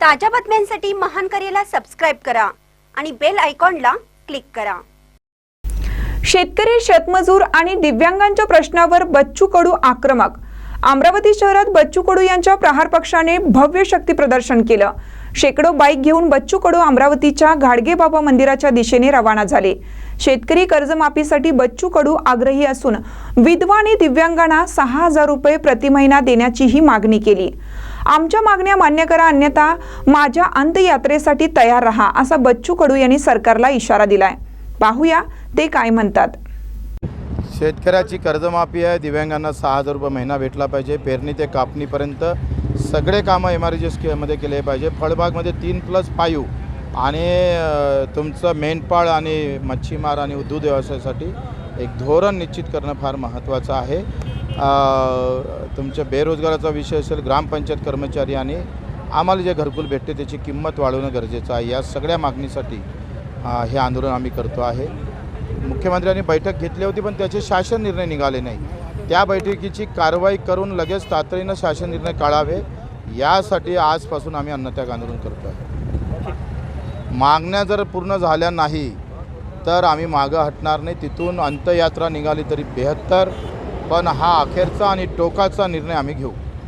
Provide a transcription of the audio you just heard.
ताज्या बातम्यांसाठी महान करेला सबस्क्राईब करा आणि बेल आयकॉनला क्लिक करा. शेतकरी शेतमजूर आणि दिव्यांगांच्या प्रश्नावर बच्चू कडू आक्रमक. अमरावती शहरात बच्चू कडू यांच्या प्रहार पक्षाने भव्य शक्ती प्रदर्शन केलं. शेकडो बाईक घेऊन बच्चू कडू अमरावतीच्या घाडगे बाबा मंदिराच्या दिशेने रवाना झाले. शेतकरी कर्जमाफीसाठी बच्चू कडू आग्रही असून विधवा आणि दिव्यांगांना सहा हजार रुपये प्रति महिना देण्याचीही मागणी केली. आमच्या मागण्या मान्य करा अन्यथा माझ्या अंतयात्रेसाठी तयार रहा असा बच्चू कडू यांनी सरकारला इशारा दिलाय. पाहूया ते काय म्हणतात. शेतकऱ्याची कर्जमाफी आहे दिव्यांगांना सहा हजार रुपये महिना भेटला पाहिजे पेरणी ते कापणीपर्यंत सगळे कामं एम आर जी मध्ये केले पाहिजे. फळबागमध्ये तीन प्लस पायू आणि तुमचं मेंढपाळ आणि मच्छीमार आणि दूध व्यवसायासाठी एक धोरण निश्चित करणं फार महत्त्वाचं आहे. तुमच्या बेरोजगाराचा विषय असेल ग्रामपंचायत कर्मचारी आणि आम्हाला जे घरकुल भेटते त्याची किंमत वाढवणं गरजेचं आहे. या सगळ्या मागणीसाठी हे आंदोलन आम्ही करतो आहे. मुख्यमंत्र्यांनी बैठक घेतली होती पण त्याचे शासन निर्णय निघाले नाही. त्या बैठकीची कारवाई करून लगेच तातडीनं शासन निर्णय काढावे यासाठी आजपासून आम्ही अन्नत्याग आंदोलन करतो आहे मागण्या जर पूर्ण झाल्या नाही तर आम्ही मागं हटणार नाही. तिथून अंत्ययात्रा निघाली तरी बेहत्तर पण हा अखेरचा आणि टोकाचा निर्णय आम्ही घेऊ.